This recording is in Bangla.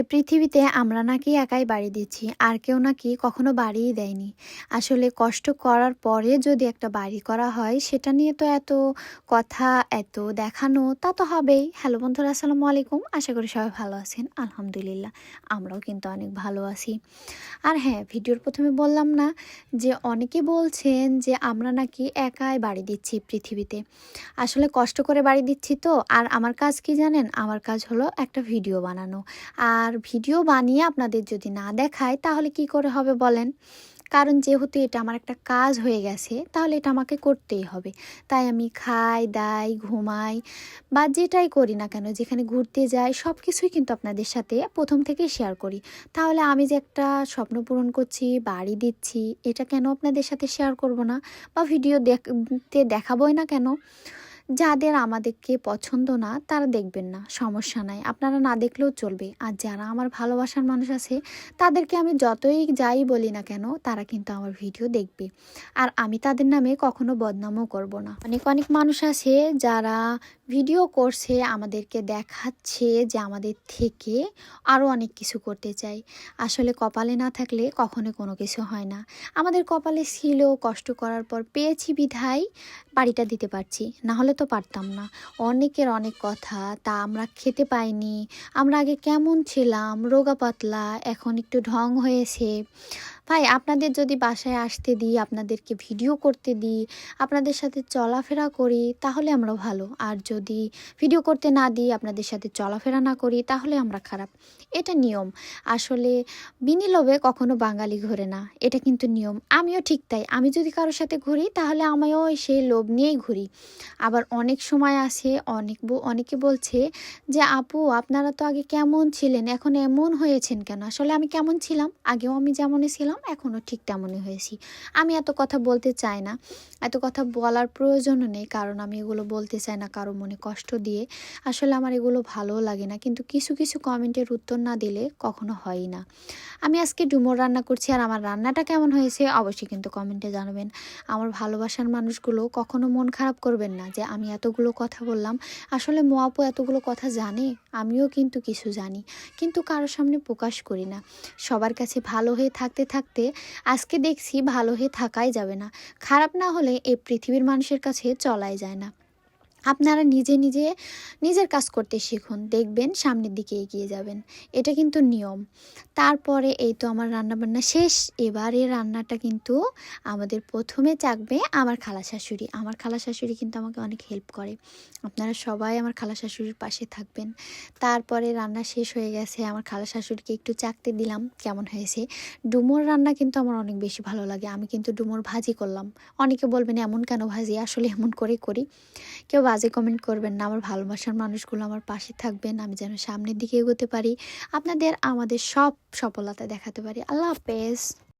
এই পৃথিবীতে আমরা নাকি একাই বাড়ি দিচ্ছি, আর কেউ নাকি কখনো বাড়িই দেয়নি। আসলে কষ্ট করার পরে যদি একটা বাড়ি করা হয়, সেটা নিয়ে তো এত কথা, এত দেখানো, তা তো হবেই। হ্যালো বন্ধুরা, আসসালামু আলাইকুম। আশা করি সবাই ভালো আছেন। আলহামদুলিল্লাহ, আমরাও কিন্তু অনেক ভালো আছি। আর হ্যাঁ ভিডিওর প্রথমে বললাম না যে অনেকে বলছেন যে আমরা নাকি একাই বাড়ি দিচ্ছি পৃথিবীতে। আসলে কষ্ট করে বাড়ি দিচ্ছি তো, আর আমার কাজ কি জানেন? আমার কাজ হলো একটা ভিডিও বানানো। আর ভিডিও বানিয়ে আপনাদের যদি না দেখায়, তাহলে কি করে হবে বলেন? কারণ যেহেতু এটা আমার একটা কাজ হয়ে গেছে, তাহলে এটা আমাকে করতেই হবে। তাই আমি খাই, দাই, ঘুমাই বা যেটাই করি না কেন, যেখানে ঘুরতে যাই সব কিছুই কিন্তু আপনাদের সাথে প্রথম থেকে শেয়ার করি। তাহলে আমি যে একটা স্বপ্ন পূরণ করছি, বাড়ি দিচ্ছি, এটা কেন আপনাদের সাথে শেয়ার করব না? বা ভিডিও দেখতে দেখাবোই না কেন? যাদের আমাদেরকে পছন্দ না, তারা দেখবেন না, সমস্যা নাই। আপনারা না দেখলেও চলবে। আর যারা আমার ভালোবাসার মানুষ আছে, তাদেরকে আমি যতই যাই বলি না কেন, তারা কিন্তু আমার ভিডিও দেখবে। আর আমি তাদের নামে কখনো বদনামও করব না। অনেক অনেক মানুষ আছে যারা ভিডিও করছে, আমাদেরকে দেখাচ্ছে যে আমাদের থেকে আরও অনেক কিছু করতে চাই আসলে কপালে না থাকলে কখনো কোনো কিছু হয় না। আমাদের কপালে ছিল, কষ্ট করার পর পেয়েছি বিধায়, বাড়িটা দিতে পারছি। না হলে তো পারতাম না। অনেকের অনেক কথা, তা আমরা খেতে পাইনি। আমরা আগে কেমন ছিলাম? রোগা পাতলা, এখন একটু ঢং হয়েছে। ভাই, আপনাদের যদি বাসায় আসতে দিই, আপনাদেরকে ভিডিও করতে দিই, আপনাদের সাথে চলাফেরা করি, তাহলে আমরা ভালো। আর যদি ভিডিও করতে না দিই, আপনাদের সাথে চলাফেরা না করি, তাহলে আমরা খারাপ। এটা নিয়ম। আসলে বিনিলোভে কখনো বাঙালি ঘোরে না। এটা কিন্তু নিয়ম। আমিও ঠিক তাই। আমি যদি কারোর সাথে ঘুরি, তাহলে আমিও সেই লোভ নিয়েই ঘুরি। আবার অনেক সময় আসে অনেক অনেকে বলছে যে, আপু, আপনারা তো আগে কেমন ছিলেন? এখন এমন হয়েছেন কেন? আসলে আমি কেমন ছিলাম? আগেও আমি যেমনই ছিলাম এখনও ঠিক তেমনই হয়েছি। আমি এত কথা বলতে চাই না। এত কথা বলার প্রয়োজনও নেই, কারণ আমি এগুলো বলতে চাই না কারও মনে কষ্ট দিয়ে। আসলে আমার এগুলো ভালোও লাগে না, কিন্তু কিছু কিছু কমেন্টের উত্তর না দিলে কখনো হয় না। আমি আজকে ডুমোর রান্না করছি আর আমার রান্নাটা কেমন হয়েছে অবশ্যই কিন্তু কমেন্টে জানাবেন। আমার ভালোবাসার মানুষগুলো কখনো মন খারাপ করবেন না যে আমি এতগুলো কথা বললাম। আসলে মোয়াপু এতগুলো কথা জানে, আমিও কিন্তু কিছু জানি, কিন্তু কারও সামনে প্রকাশ করি না। সবার কাছে ভালো হয়ে থাকতে থাকতে আজকে দেখছি ভালো হয়ে থাকাই যাবে না। খারাপ না হলে এই পৃথিবীর মানুষের কাছে চলাই যায় না। আপনারা নিজে নিজে নিজের কাজ করতে শিখুন, দেখবেন সামনের দিকে এগিয়ে যাবেন। এটা কিন্তু নিয়ম। তারপরে এই তো আমার রান্নাবান্না শেষ। এবারে রান্নাটা কিন্তু আমাদের প্রথমে চাকবে আমার খালা শাশুড়ি। আমার খালা শাশুড়ি কিন্তু আমাকে অনেক হেল্প করে। আপনারা সবাই আমার খালা শাশুড়ির পাশে থাকবেন। তারপরে রান্না শেষ হয়ে গেছে। আমার খালা শাশুড়িকে একটু চাকতে দিলাম। কেমন হয়েছে? ডুমোর রান্না কিন্তু আমার অনেক বেশি ভালো লাগে। আমি কিন্তু ডুমোর ভাজি করলাম। অনেকে বলবেন, এমন কেন ভাজি? আসলে এমন করে করি। কেউ বাজে কমেন্ট করবেন না। আমার ভালোবাসার মানুষগুলো আমার পাশে থাকবেন। আমি যেন সামনের দিকে এগোতে পারি। আপনাদের আমাদের সব সফলতা দেখাতে পারি। আল্লাহ হাফেজ।